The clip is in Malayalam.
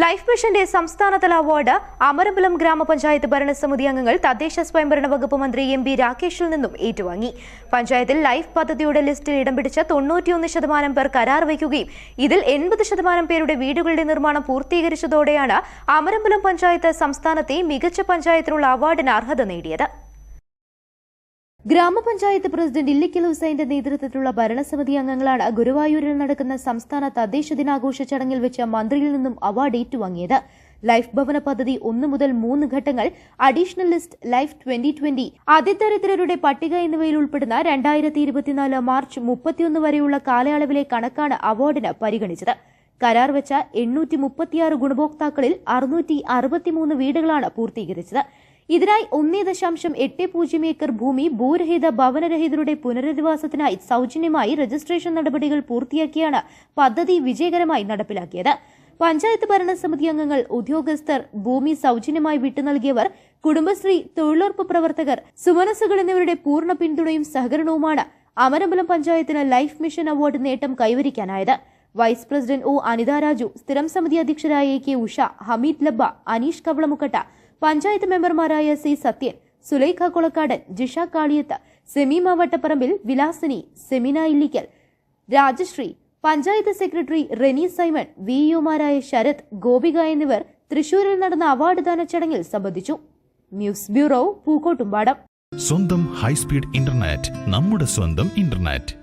Life മിഷന്റെ സംസ്ഥാനതല അവാർഡ് അമരമ്പലം ഗ്രാമപഞ്ചായത്ത് ഭരണസമിതി അംഗങ്ങൾ തദ്ദേശ സ്വയംഭരണ വകുപ്പ് മന്ത്രി എം ബി രാകേഷിൽ നിന്നും ഏറ്റുവാങ്ങി. പഞ്ചായത്തിൽ ലൈഫ് പദ്ധതിയുടെ ലിസ്റ്റിൽ ഇടം പിടിച്ച തൊണ്ണൂറ്റിയൊന്ന് ശതമാനം പേർ കരാർ വയ്ക്കുകയും ഇതിൽ എൺപത് ശതമാനം പേരുടെ വീടുകളുടെ നിർമ്മാണം പൂർത്തീകരിച്ചതോടെയാണ് അമരമ്പലം പഞ്ചായത്ത് സംസ്ഥാനത്തെ മികച്ച പഞ്ചായത്തിനുള്ള അവാർഡിന് അർഹത നേടിയത്. ഗ്രാമപഞ്ചായത്ത് പ്രസിഡന്റ് ഇല്ലിക്കൽ ഹുസൈന്റെ നേതൃത്വത്തിലുള്ള ഭരണസമിതി അംഗങ്ങളാണ് ഗുരുവായൂരിൽ നടക്കുന്ന സംസ്ഥാന തദ്ദേശ ദിനാഘോഷ ചടങ്ങിൽ വെച്ച് മന്ത്രിയിൽ നിന്നും അവാർഡ് ഏറ്റുവാങ്ങിയത്. ലൈഫ് ഭവന പദ്ധതി ഒന്ന് മുതൽ മൂന്ന് ഘട്ടങ്ങൾ additional list life twenty twenty അതിദരിദ്രരുടെ പട്ടിക എന്നിവയിൽ ഉൾപ്പെടുന്ന രണ്ടായിരത്തി ഇരുപത്തിനാല് മാർച്ച് മുപ്പത്തിയൊന്ന് വരെയുള്ള കാലയളവിലെ കണക്കാണ് അവാർഡിന് പരിഗണിച്ചത്. കരാർ വെച്ച എണ്ണൂറ്റി മുപ്പത്തിയാറ് ഗുണഭോക്താക്കളിൽ അറുന്നൂറ്റി അറുപത്തിമൂന്ന് വീടുകളാണ് പൂർത്തീകരിച്ചത്. ഇതിനായി ഒന്നേ ദശാംശം എട്ട് പൂജ്യം ഏക്കർ ഭൂമി ഭൂരഹിത ഭവനരഹിതരുടെ പുനരധിവാസത്തിനായി സൗജന്യമായി രജിസ്ട്രേഷൻ നടപടികൾ പൂർത്തിയാക്കിയാണ് പദ്ധതി വിജയകരമായി നടപ്പിലാക്കിയത്. പഞ്ചായത്ത് ഭരണസമിതി അംഗങ്ങൾ ഉദ്യോഗസ്ഥർ ഭൂമി സൗജന്യമായി വിട്ടു നൽകിയവർ കുടുംബശ്രീ തൊഴിലുറപ്പ് പ്രവർത്തകർ സുമനസുകൾ എന്നിവരുടെ പൂർണ പിന്തുണയും സഹകരണവുമാണ് അമരമ്പലം പഞ്ചായത്തിന് ലൈഫ് മിഷൻ അവാർഡ് നേട്ടം കൈവരിക്കാനായത്. Vice president O Anitha Raju സ്ഥിരം സമിതി അധ്യക്ഷരായ കെ ഉഷ ഹമീദ് ലബ്ബ അനീഷ് കവളമുക്കട്ട പഞ്ചായത്ത് മെമ്പർമാരായ C Sathyan Sulaikha Kulakkadan Jisha Kaliyath Semeema Vattapparambil Vilasini Semina Illikkal Rajasree panchayat secretary Reni Simon V യുമാരായ Sarath Gopika എന്നിവർ തൃശൂരിൽ നടന്ന അവാർഡ് ദാന ചടങ്ങിൽ സംബന്ധിച്ചു. News bureau Pookkottumpadam. സ്വന്തം ഹൈസ്പീഡ് ഇന്റർനെറ്റ് നമ്മുടെ സ്വന്തം ഇന്റർനെറ്റ്.